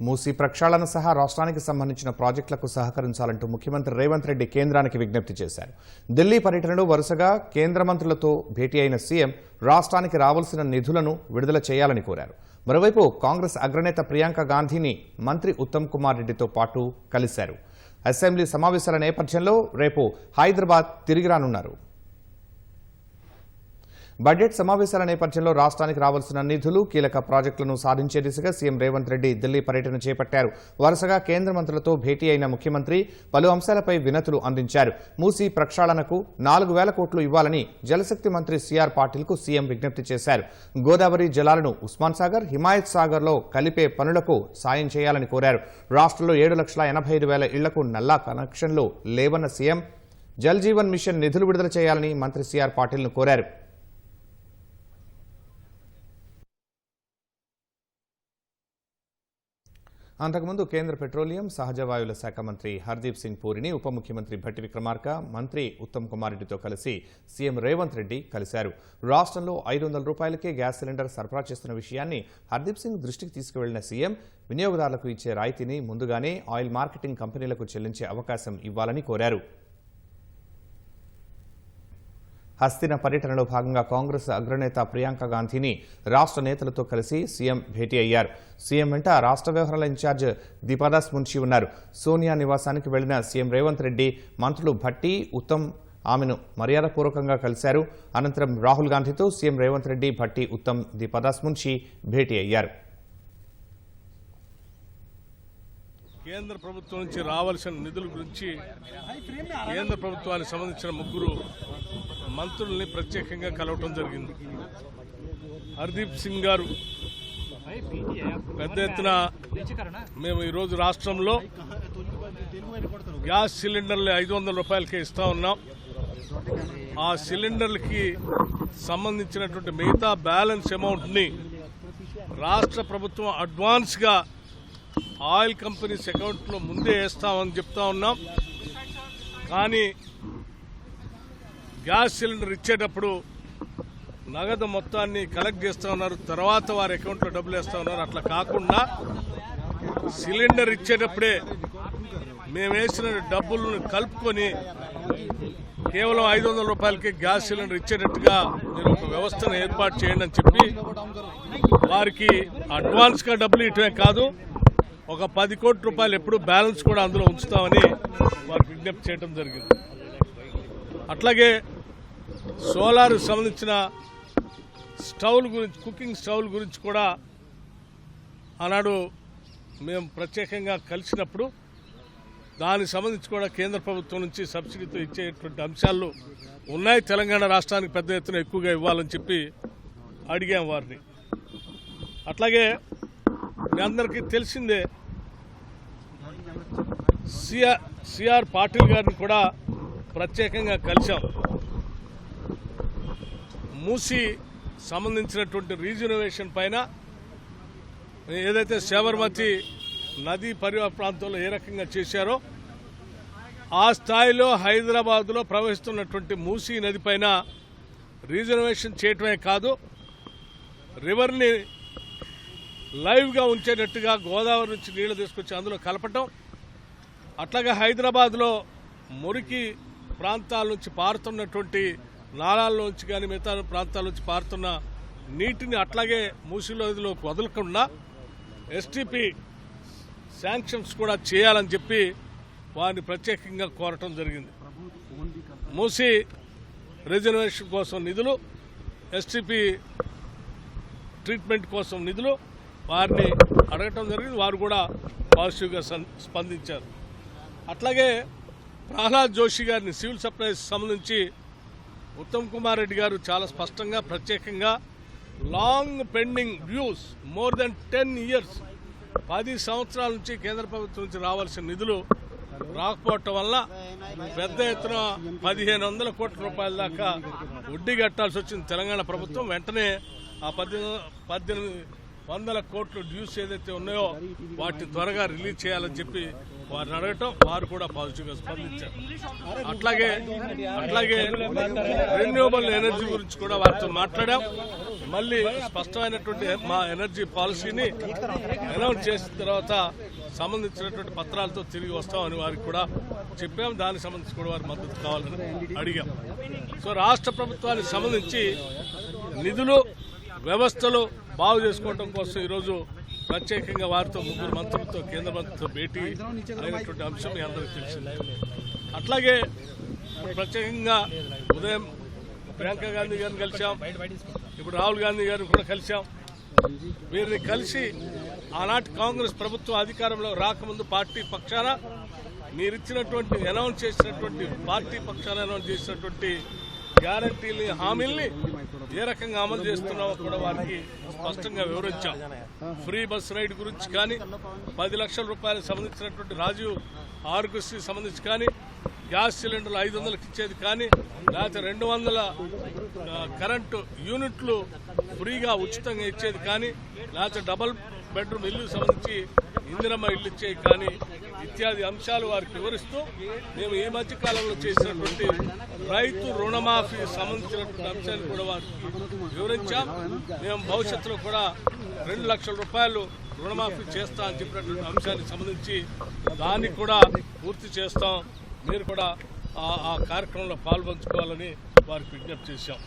మూసీ ప్రక్షాళన సహా రాష్ట్రానికి సంబంధించిన ప్రాజెక్టులకు సహకరించాలంటూ ముఖ్యమంత్రి రేవంత్ రెడ్డి కేంద్రానికి విజ్ఞప్తి చేశారు. ఢిల్లీ పర్యటనలో వరుసగా కేంద్ర మంత్రులతో భేటీ అయిన సీఎం రాష్ట్రానికి రావాల్సిన నిధులను విడుదల చేయాలని కోరారు. మరోవైపు కాంగ్రెస్ అగ్రనేత ప్రియాంక గాంధీని మంత్రి ఉత్తమ్ కుమార్ రెడ్డితో పాటు కలిశారు. అసెంబ్లీ సమావేశాల నేపథ్యంలో రేపు హైదరాబాద్ తిరిగి రానున్నారు. బడ్జెట్ సమావేశాల నేపథ్యంలో రాష్ట్రానికి రావాల్సిన నిధులు కీలక ప్రాజెక్టులను సాధించే దిశగా సీఎం రేవంత్ రెడ్డి ఢిల్లీ పర్యటన చేపట్టారు. వరుసగా కేంద్ర మంత్రులతో భేటీ అయిన ముఖ్యమంత్రి పలు అంశాలపై వినతులు అందించారు. మూసీ ప్రక్షాళనకు నాలుగు వేల కోట్లు ఇవ్వాలని జలశక్తి మంత్రి సిఆర్ పాటిల్కు సీఎం విజ్ఞప్తి చేశారు. గోదావరి జలాలను ఉస్మాన్ సాగర్ హిమాయత్ సాగర్లో కలిపే పనులకు సాయం చేయాలని కోరారు. రాష్ట్రంలో ఏడు లక్షల ఎనభై ఐదు వేల ఇళ్ళకు నల్లా కనెక్షన్లు లేవన్న సీఎం జల్ జీవన్ మిషన్ నిధులు విడుదల చేయాలని మంత్రి సిఆర్ పాటిల్ను కోరారు. అంతకుముందు కేంద్ర పెట్రోలియం సహజ వాయువుల శాఖ మంత్రి హర్దీప్ సింగ్ పూరిని ఉప ముఖ్యమంత్రి భట్టి విక్రమార్క మంత్రి ఉత్తమ్ కుమార్ రెడ్డితో కలిసి సీఎం రేవంత్ రెడ్డి కలిశారు. రాష్ట్రంలో ఐదు వందల రూపాయలకే గ్యాస్ సిలిండర్ సరఫరా చేస్తున్న విషయాన్ని హర్దీప్ సింగ్ దృష్టికి తీసుకువెళ్ళిన సీఎం వినియోగదారులకు ఇచ్చే రాయితీని ముందుగానే ఆయిల్ మార్కెటింగ్ కంపెనీలకు చెల్లించే అవకాశం ఇవ్వాలని కోరారు. హస్తిన పర్యటనలో భాగంగా కాంగ్రెస్ అగ్రనేత ప్రియాంక గాంధీని రాష్ట్ర నేతలతో కలిసి సీఎం భేటీ అయ్యారు. సీఎం వెంట రాష్ట్ర వ్యవహారాల ఇన్ఛార్జ్ దీపాదాస్ మున్షి ఉన్నారు. సోనియా నివాసానికి వెళ్ళిన సీఎం రేవంత్ రెడ్డి మంత్రులు భట్టి ఉత్తమ్ ఆమెను మర్యాదపూర్వకంగా కలిశారు. అనంతరం రాహుల్ గాంధీతో సీఎం రేవంత్ రెడ్డి భట్టి ఉత్తమ్ దీపాదాస్ మున్షి భేటీ అయ్యారు. కేంద్ర ప్రభుత్వం నుంచి రావాల్సిన నిధుల గురించి కేంద్ర ప్రభుత్వానికి సంబంధించిన ముగ్గురు మంత్రుల్ని ప్రత్యేకంగా కలవటం జరిగింది. హర్దీప్ సింగ్ గారు పెద్ద ఎత్తున మేము ఈరోజు రాష్ట్రంలో గ్యాస్ సిలిండర్లు ఐదు వందల రూపాయలకే ఇస్తా ఉన్నాం. ఆ సిలిండర్లకి సంబంధించినటువంటి మిగతా బ్యాలెన్స్ అమౌంట్ని రాష్ట్ర ప్రభుత్వం అడ్వాన్స్గా ఆయిల్ కంపెనీస్ అకౌంట్లో ముందే వేస్తామని చెప్తా ఉన్నాం. కానీ గ్యాస్ సిలిండర్ ఇచ్చేటప్పుడు నగదు మొత్తాన్ని కలెక్ట్ చేస్తూ ఉన్నారు. తర్వాత వారి అకౌంట్లో డబ్బులు వేస్తూ ఉన్నారు. అట్లా కాకుండా సిలిండర్ ఇచ్చేటప్పుడే మేము వేసిన డబ్బులను కలుపుకొని కేవలం ఐదు వందల రూపాయలకి గ్యాస్ సిలిండర్ ఇచ్చేటట్టుగా మీరు ఒక వ్యవస్థను ఏర్పాటు చేయండి అని చెప్పి వారికి అడ్వాన్స్గా డబ్బులు ఇవ్వటమే కాదు ఒక పది కోట్ల రూపాయలు ఎప్పుడు బ్యాలెన్స్ కూడా అందులో ఉంచుతామని వారికి విజ్ఞప్తి చేయడం జరిగింది. అట్లాగే సోలార్ సంబంధించిన స్టవ్ల గురించి కుకింగ్ స్టవ్ల గురించి కూడా ఆనాడు మేము ప్రత్యేకంగా కలిసినప్పుడు దానికి సంబంధించి కూడా కేంద్ర ప్రభుత్వం నుంచి సబ్సిడీతో ఇచ్చేటువంటి అంశాలు ఉన్నాయి. తెలంగాణ రాష్ట్రానికి పెద్ద ఎత్తున ఎక్కువగా ఇవ్వాలని చెప్పి అడిగాం వారిని. అట్లాగే మీ అందరికీ తెలిసిందే సిఆర్ సిఆర్ పాటిల్ గారిని కూడా ప్రత్యేకంగా కలిశాం. మూసి సంబంధించినటువంటి రీజనరేషన్ పైన ఏదైతే శబర్మతి నదీ పరివ ప్రాంతంలో ఏ రకంగా చేశారో ఆ స్థాయిలో హైదరాబాద్లో ప్రవహిస్తున్నటువంటి మూసీ నది పైన రీజనరేషన్ చేయటమే కాదు రివర్ని లైవ్గా ఉంచేటట్టుగా గోదావరి నుంచి నీళ్ళు తీసుకొచ్చి అందులో కలపటం అట్లాగే హైదరాబాద్లో మురికి ప్రాంతాల నుంచి పారుతున్నటువంటి నాళాల్లోంచి కానీ మిగతా ప్రాంతాల నుంచి పారుతున్న నీటిని అట్లాగే మూసిలోదిలో వదలకుండా ఎస్టీపీ శాంక్షన్స్ కూడా చేయాలని చెప్పి వారిని ప్రత్యేకంగా కోరటం జరిగింది. మూసి రిజర్వేషన్ కోసం నిధులు ఎస్టీపీ ట్రీట్మెంట్ కోసం నిధులు వారిని అడగటం జరిగింది. వారు కూడా పాజిటివ్గా స్పందించారు. అట్లాగే ప్రహ్లాద్ జోషి గారిని సివిల్ సప్లైస్ సంబంధించి ఉత్తమ్ కుమార్ రెడ్డి గారు చాలా స్పష్టంగా ప్రత్యేకంగా long pending dues more than ten years పది సంవత్సరాల నుంచి కేంద్ర ప్రభుత్వం నుంచి రావాల్సిన నిధులు రాకపోవటం వల్ల పెద్ద ఎత్తున పదిహేను వందల కోట్ల రూపాయల దాకా వడ్డీ కట్టాల్సి వచ్చింది తెలంగాణ ప్రభుత్వం. వెంటనే ఆ పద్దెనిమిది పద్దెనిమిది వందల కోట్లు డ్యూస్ ఏదైతే ఉన్నాయో వాటిని త్వరగా రిలీజ్ చేయాలని చెప్పి వారిని అడగటం వారు కూడా పాజిటివ్గా స్పందించారు. అట్లాగే అట్లాగే రెన్యూవబుల్ ఎనర్జీ గురించి కూడా వారితో మాట్లాడాం. మళ్ళీ స్పష్టమైనటువంటి మా ఎనర్జీ పాలసీని అనౌన్స్ చేసిన తర్వాత సంబంధించినటువంటి పత్రాలతో తిరిగి వస్తామని వారికి కూడా చెప్పాం. దానికి సంబంధించి కూడా వారి మద్దతు కావాలని అడిగాం. సో రాష్ట్ర ప్రభుత్వానికి సంబంధించి నిధులు వ్యవస్థలు బాగు చేసుకోవడం కోసం ఈరోజు ప్రత్యేకంగా వారితో ముగ్గురు మంత్రులతో కేంద్ర మంత్రితో భేటీ అయినటువంటి అంశం మీ అందరికీ తెలిసిందే. అట్లాగే ప్రత్యేకంగా ఉదయం ప్రియాంక గాంధీ గారిని కలిశాం ఇప్పుడు రాహుల్ గాంధీ గారిని కూడా కలిశాం. వీరిని కలిసి ఆనాటి కాంగ్రెస్ ప్రభుత్వం అధికారంలో రాకముందు పార్టీ పక్షాన మీరిచ్చినటువంటి అనౌన్స్ చేసినటువంటి పార్టీ పక్షాన అనౌన్స్ చేసినటువంటి గ్యారంటీని హామీల్ని ఏ రకంగా అమలు చేస్తున్నామో కూడా వారికి స్పష్టంగా వివరించాం. ఫ్రీ బస్ రైడ్ గురించి కానీ పది లక్షల రూపాయలకు సంబంధించినటువంటి రాజీవ్ ఆరోగ్యశ్రీ సంబంధించి కానీ గ్యాస్ సిలిండర్లు ఐదు వందలకు ఇచ్చేది కానీ లేకపోతే రెండు వందల కరెంటు యూనిట్లు ఫ్రీగా ఉచితంగా ఇచ్చేది కానీ లేకపోతే డబల్ బెడ్రూమ్ ఇల్లు సంబంధించి ఇందిరమ్మ ఇల్లు ఇచ్చేవి కానీ ఇత్యాది అంశాలు వారికి వివరిస్తూ మేము ఈ మధ్య కాలంలో చేసినటువంటి రైతు రుణమాఫీ సంబంధించినటువంటి అంశాన్ని కూడా వారికి వివరించాం. మేము భవిష్యత్తులో కూడా రెండు లక్షల రూపాయలు రుణమాఫీ చేస్తా అని చెప్పినటువంటి అంశానికి సంబంధించి దాన్ని కూడా పూర్తి చేస్తాం. మీరు కూడా ఆ- ఆ కార్యక్రమంలో పాల్పంచుకోవాలని వారికి విజ్ఞప్తి చేశాం.